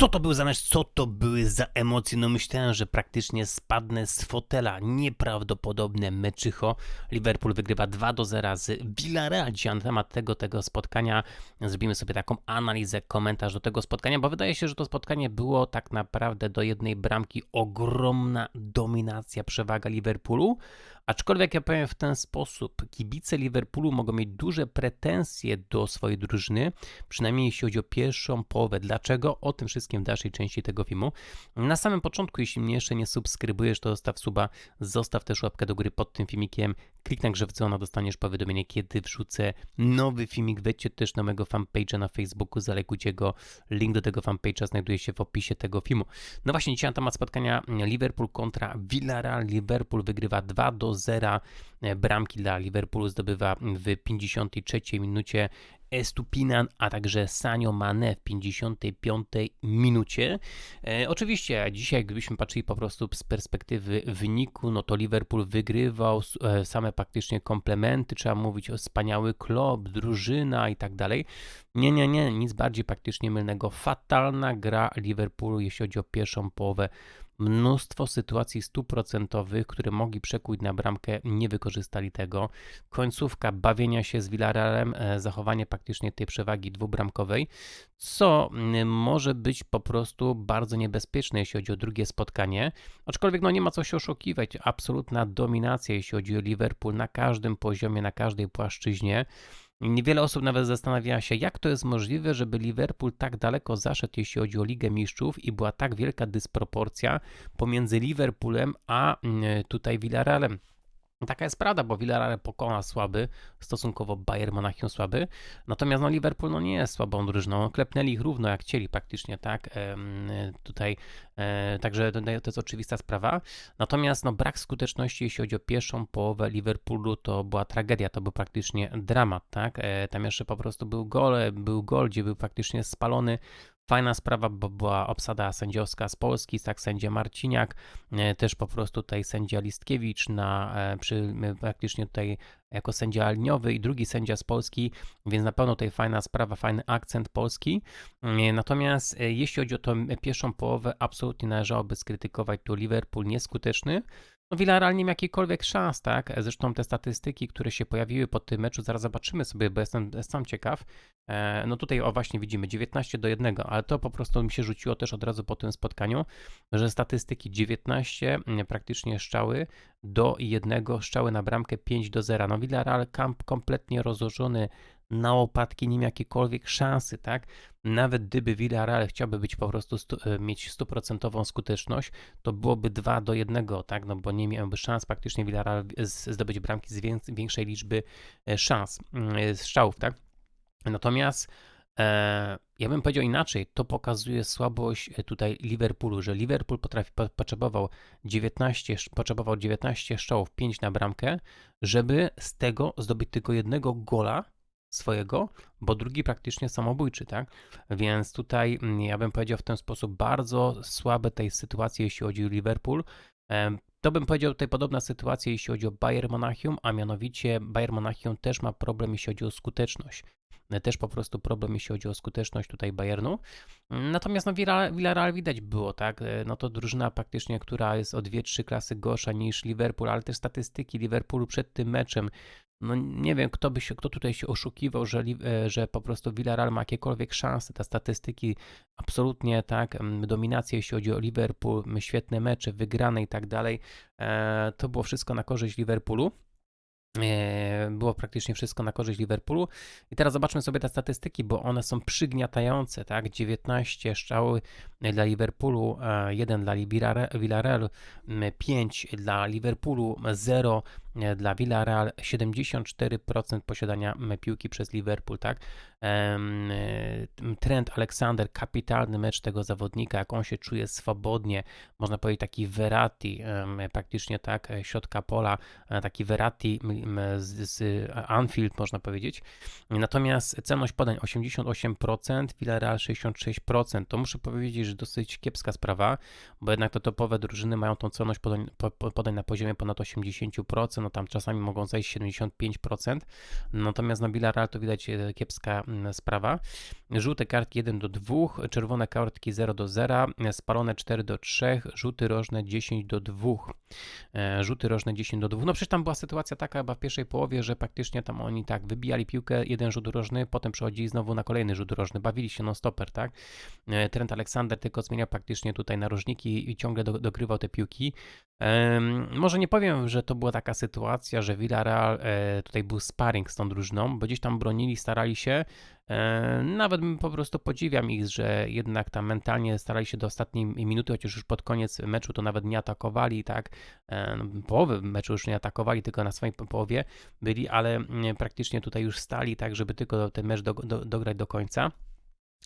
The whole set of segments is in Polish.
Co to był za mecz? Co to były za emocje? No myślałem, że praktycznie spadnę z fotela. Nieprawdopodobne meczycho. Liverpool wygrywa 2 do 0 z Villarreal. Dzisiaj na temat tego, tego spotkania zrobimy sobie taką analizę, komentarz do tego spotkania, bo wydaje się, że to spotkanie było tak naprawdę do jednej bramki ogromna dominacja, przewaga Liverpoolu. Aczkolwiek ja powiem w ten sposób, kibice Liverpoolu mogą mieć duże pretensje do swojej drużyny, przynajmniej jeśli chodzi o pierwszą połowę. Dlaczego? O tym wszystkim w dalszej części tego filmu. Na samym początku, jeśli mnie jeszcze nie subskrybujesz, to zostaw suba, zostaw też łapkę do góry pod tym filmikiem, kliknij grze w dzwona, dostaniesz powiadomienie, kiedy wrzucę nowy filmik. Wejdźcie też na mojego fanpage'a na Facebooku, zalekujcie go. Link do tego fanpage'a znajduje się w opisie tego filmu. No właśnie, dzisiaj na temat spotkania Liverpool kontra Villarreal. Liverpool wygrywa 2 do 0. Bramki dla Liverpoolu zdobywa w 53 minucie Estupinan, a także Sanio Mane w 55 minucie. E, oczywiście dzisiaj, gdybyśmy patrzyli po prostu z perspektywy wyniku, no to Liverpool wygrywał e, same praktycznie komplementy, trzeba mówić o wspaniały klub, drużyna i tak dalej. Nie, nie, nie, nic bardziej praktycznie mylnego. Fatalna gra Liverpoolu, jeśli chodzi o pierwszą połowę mnóstwo sytuacji stuprocentowych, które mogli przekuć na bramkę, nie wykorzystali tego. Końcówka bawienia się z Villarrealem, e, zachowanie praktycznie tej przewagi dwubramkowej, co może być po prostu bardzo niebezpieczne, jeśli chodzi o drugie spotkanie. Aczkolwiek no nie ma co się oszukiwać, absolutna dominacja, jeśli chodzi o Liverpool na każdym poziomie, na każdej płaszczyźnie. Niewiele osób nawet zastanawia się, jak to jest możliwe, żeby Liverpool tak daleko zaszedł, jeśli chodzi o Ligę Mistrzów i była tak wielka dysproporcja pomiędzy Liverpoolem a mm, tutaj Villarrealem. Taka jest prawda, bo Villarreal pokona słaby, stosunkowo Bayern Monachium słaby, natomiast no Liverpool no nie jest słabą drużyną, klepnęli ich równo jak chcieli praktycznie, tak, tutaj, e, także to, to jest oczywista sprawa, natomiast no brak skuteczności, jeśli chodzi o pierwszą połowę Liverpoolu, to była tragedia, to był praktycznie dramat, tak, e, tam jeszcze po prostu był gol, był gol, gdzie był praktycznie spalony Fajna sprawa, bo była obsada sędziowska z Polski, tak sędzia Marciniak, e, też po prostu tutaj sędzia Listkiewicz na, e, przy, praktycznie tutaj jako sędzia liniowy i drugi sędzia z Polski, więc na pewno tutaj fajna sprawa, fajny akcent polski. E, natomiast jeśli chodzi o tą pierwszą połowę, absolutnie należałoby skrytykować tu Liverpool nieskuteczny, no Villarreal nie ma jakiejkolwiek szans, tak? Zresztą te statystyki, które się pojawiły po tym meczu, zaraz zobaczymy sobie, bo jestem sam ciekaw. E, no tutaj o właśnie widzimy 19 do 1, ale to po prostu mi się rzuciło też od razu po tym spotkaniu, że statystyki 19 mm, praktycznie szczały do 1, szczały na bramkę 5 do 0. No Villarreal kamp kompletnie rozłożony na łopatki, nie miał jakiejkolwiek szansy, tak? Nawet gdyby Villarreal chciałby być po prostu stu, e, mieć stuprocentową skuteczność, to byłoby 2 do 1, tak? No bo nie miałby szans praktycznie Villarreal zdobyć bramki z większej liczby e, szans, mm, strzałów, tak? Natomiast e, ja bym powiedział inaczej, to pokazuje słabość e, tutaj Liverpoolu, że Liverpool potrafi, po, potrzebował 19, potrzebował 19 strzałów, 5 na bramkę, żeby z tego zdobyć tylko jednego gola, swojego, bo drugi praktycznie samobójczy, tak? Więc tutaj mm, ja bym powiedział w ten sposób bardzo słabe tej sytuacji, jeśli chodzi o Liverpool. To bym powiedział tutaj podobna sytuacja, jeśli chodzi o Bayern Monachium, a mianowicie Bayern Monachium też ma problem, jeśli chodzi o skuteczność. Też po prostu problem, jeśli chodzi o skuteczność tutaj Bayernu. Natomiast no, Villarreal widać było, tak? No to drużyna praktycznie, która jest o 2-3 klasy gorsza niż Liverpool, ale też statystyki Liverpoolu przed tym meczem no nie wiem, kto by się, kto tutaj się oszukiwał, że, e, że po prostu Villarreal ma jakiekolwiek szanse. Te statystyki absolutnie tak, dominacja jeśli chodzi o Liverpool, świetne mecze, wygrane i tak dalej. E, to było wszystko na korzyść Liverpoolu. E, było praktycznie wszystko na korzyść Liverpoolu. I teraz zobaczmy sobie te statystyki, bo one są przygniatające, tak? 19 strzały dla Liverpoolu, 1 dla Villarreal, 5 dla Liverpoolu, 0 E, dla Villarreal 74% posiadania piłki przez Liverpool, tak? E, Trent Alexander, kapitalny mecz tego zawodnika, jak on się czuje swobodnie, można powiedzieć taki Verratti, praktycznie tak, e, środka pola, taki Verratti z, z Anfield, można powiedzieć. Natomiast celność podań 88%, Villarreal 66%, to muszę powiedzieć, że dosyć kiepska sprawa, bo jednak te topowe drużyny mają tą celność podań, po, po- podań na poziomie ponad 80%, no tam czasami mogą zajść 75%, natomiast na Villarreal to widać e, kiepska sprawa. Żółte kartki 1 do 2, czerwone kartki 0 do 0, e, spalone 4 do 3, rzuty rożne 10 do 2. E, Rzuty rożne 10 do 2. No przecież tam była sytuacja taka chyba w pierwszej połowie, że praktycznie tam oni tak wybijali piłkę, jeden rzut rożny, potem przechodzili znowu na kolejny rzut rożny, bawili się non stoper, tak? E, Trent Alexander tylko zmieniał praktycznie tutaj narożniki i ciągle do, dogrywał te piłki. Em, może nie powiem, że to była taka sytuacja, że Villarreal e, tutaj był sparring z tą drużyną, bo gdzieś tam bronili, starali się. E, nawet po prostu podziwiam ich, że jednak tam mentalnie starali się do ostatniej minuty, chociaż już pod koniec meczu to nawet nie atakowali, tak? E, no, połowy meczu już nie atakowali, tylko na swojej po- połowie byli, ale mm, praktycznie tutaj już stali, tak, żeby tylko ten mecz do, do, dograć do końca.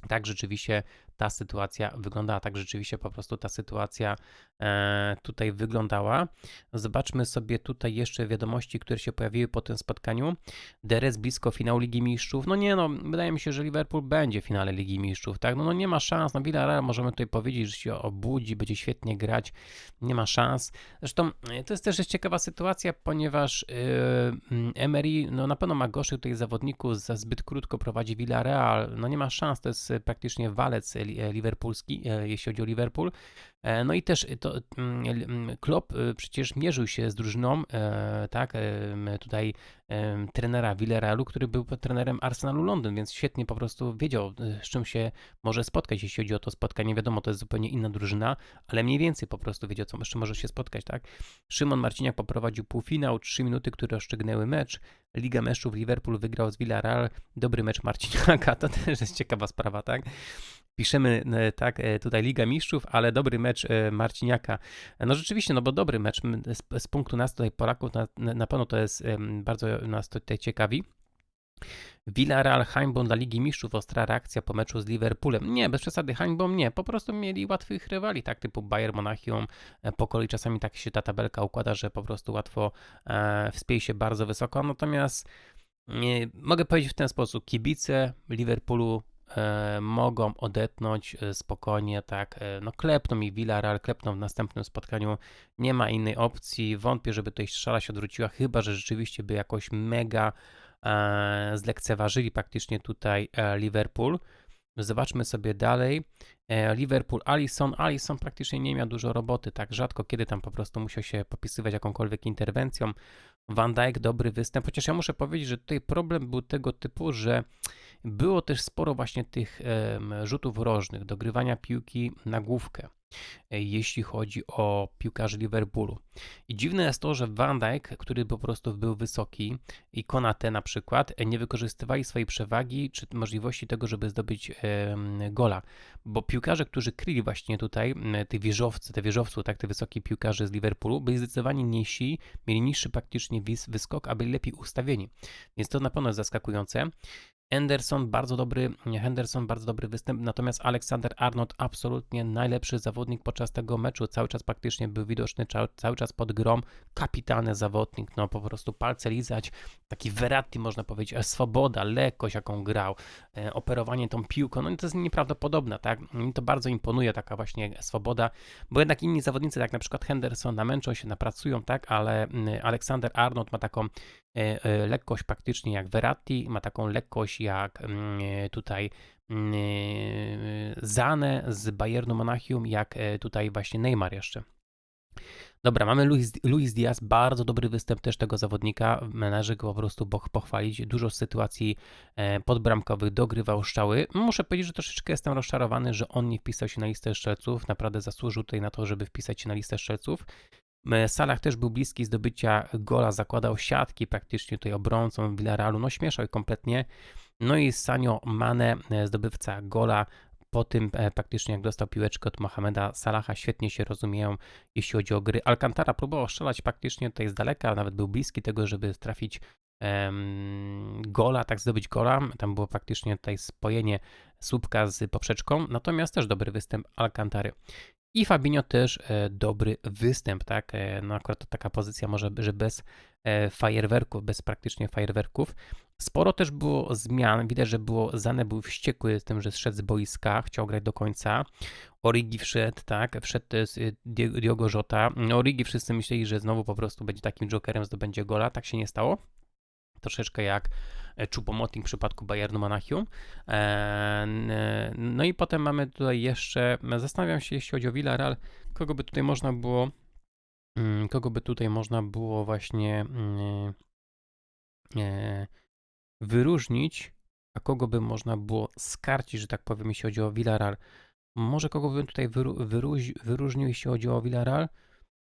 Tak rzeczywiście ta sytuacja wyglądała, tak rzeczywiście po prostu ta sytuacja e, tutaj wyglądała. Zobaczmy sobie tutaj jeszcze wiadomości, które się pojawiły po tym spotkaniu. Deres blisko finału Ligi Mistrzów. No nie no, wydaje mi się, że Liverpool będzie w finale Ligi Mistrzów, tak? No, no nie ma szans, no Villarreal możemy tutaj powiedzieć, że się obudzi, będzie świetnie grać, nie ma szans. Zresztą e, to jest też ciekawa sytuacja, ponieważ yy, Emery no na pewno ma gorszych tutaj zawodników, za zbyt krótko prowadzi Villarreal, no nie ma szans, to jest e, praktycznie walec e, li- liverpoolski, e, jeśli chodzi o Liverpool. E, No i też to mm, mm, Klopp przecież mierzył się z drużyną, tak, tutaj trenera Villarrealu, który był trenerem Arsenalu Londyn, więc świetnie po prostu wiedział, z czym się może spotkać, jeśli chodzi o to spotkanie. Wiadomo, to jest zupełnie inna drużyna, ale mniej więcej po prostu wiedział, co jeszcze może się spotkać, tak? Szymon Marciniak poprowadził półfinał, trzy minuty, które rozstrzygnęły mecz. Liga meczów Liverpool wygrał z Villarreal. Dobry mecz Marciniaka, to też jest ciekawa sprawa, tak? Piszemy e, tak, e, tutaj Liga Mistrzów, ale dobry mecz e, Marciniaka. No rzeczywiście, no bo dobry mecz z, z punktu nas tutaj Polaków, na, na pewno to jest bardzo nas tutaj ciekawi. Villarreal hańbą dla Ligi Mistrzów, ostra reakcja po meczu z Liverpoolem. Nie, bez przesady hańbą nie, po prostu mieli łatwych rywali, tak, typu Bayern Monachium, po kolei czasami tak się ta tabelka układa, że po prostu łatwo e, wspięć się bardzo wysoko, natomiast nie, mogę powiedzieć w ten sposób, kibice Liverpoolu mogą odetnąć e, spokojnie, tak, e, no klepną mi Villarreal, klepną w następnym spotkaniu, nie ma innej opcji, wątpię, żeby tutaj strzala się odwróciła, chyba, że rzeczywiście by jakoś mega e, zlekceważyli praktycznie tutaj e, Liverpool. Zobaczmy sobie dalej. E, Liverpool, Alisson. Alisson praktycznie nie miał dużo roboty, tak rzadko kiedy tam po prostu musiał się popisywać jakąkolwiek interwencją. Van Dijk dobry występ, chociaż ja muszę powiedzieć, że tutaj problem był tego typu, że było też sporo właśnie tych rzutów rożnych, dogrywania piłki na główkę, e, jeśli chodzi o piłkarzy Liverpoolu. I dziwne jest to, że Van Dijk, który po prostu był wysoki i Konate na przykład, e, nie wykorzystywali swojej przewagi czy możliwości tego, żeby zdobyć gola. Bo piłkarze, którzy kryli właśnie tutaj, te wieżowcy, te wieżowców, tak, te wysokie piłkarze z Liverpoolu, byli zdecydowanie niżsi, mieli niższy praktycznie wyskok, a byli lepiej ustawieni. Więc to na pewno jest zaskakujące. Henderson bardzo dobry, Henderson bardzo dobry występ, natomiast Aleksander Arnold absolutnie najlepszy zawodnik podczas tego meczu, cały czas praktycznie był widoczny, cały czas pod grom, kapitalny zawodnik, no po prostu palce lizać, taki Verratti można powiedzieć, e, swoboda, lekkość jaką grał, e, operowanie tą piłką, no to jest nieprawdopodobne, tak, mi to bardzo imponuje taka właśnie swoboda, bo jednak inni zawodnicy, jak na przykład Henderson, namęczą się, napracują, tak, ale mm, Aleksander Arnold ma taką lekkość praktycznie jak Verratti, ma taką lekkość jak mm, e, tutaj mm, e, Zane z Bayernu Monachium, jak e, tutaj właśnie Neymar jeszcze. Dobra, mamy Luis, Luis Diaz, bardzo dobry występ też tego zawodnika, należy go po prostu pochwalić, dużo sytuacji e, podbramkowych, dogrywał szczały. Muszę powiedzieć, że troszeczkę jestem rozczarowany, że on nie wpisał się na listę strzelców, naprawdę zasłużył tutaj na to, żeby wpisać się na listę strzelców. Salah też był bliski zdobycia gola, zakładał siatki praktycznie tutaj obrońcą Villarealu, no śmieszał kompletnie. No i Sanio Mane, e, zdobywca gola, po tym e, praktycznie jak dostał piłeczkę od Mohameda Salaha, świetnie się rozumieją, jeśli chodzi o gry. Alcantara próbował strzelać praktycznie tutaj z daleka, nawet był bliski tego, żeby trafić gola, tak zdobyć gola. Tam było praktycznie tutaj spojenie słupka z poprzeczką, natomiast też dobry występ Alcantary. I Fabinho też e, dobry występ, tak? E, no akurat to taka pozycja może, że bez e, fajerwerków, bez praktycznie fajerwerków. Sporo też było zmian. Widać, że było Zane był wściekły z tym, że zszedł z boiska, chciał grać do końca. Origi wszedł, tak? Wszedł Diogo Jota. Origi wszyscy myśleli, że znowu po prostu będzie takim jokerem, zdobędzie gola. Tak się nie stało. Troszeczkę jak Choupo-Moting w przypadku Bayernu Monachium. E, No i potem mamy tutaj jeszcze, zastanawiam się, jeśli chodzi o Villarreal, kogo by tutaj można było, mm, kogo by tutaj można było właśnie mm, e, wyróżnić, a kogo by można było skarcić, że tak powiem, jeśli chodzi o Villarreal. Może kogo bym tutaj wyróżnił, jeśli chodzi o Villarreal?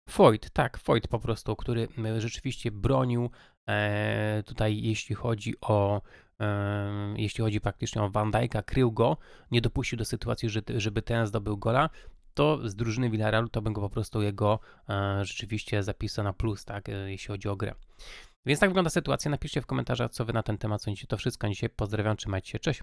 Foyt, tak, Foyt po prostu, który m, rzeczywiście bronił e, tutaj, jeśli chodzi o e, jeśli chodzi praktycznie o Van Dijk'a, krył go, nie dopuścił do sytuacji, że, żeby ten zdobył gola, to z drużyny Villarealu to bym go po prostu jego e, rzeczywiście zapisał na plus, tak, e, jeśli chodzi o grę. Więc tak wygląda sytuacja. Napiszcie w komentarzach, co wy na ten temat sądzicie. To wszystko dzisiaj. Pozdrawiam, trzymajcie się, cześć.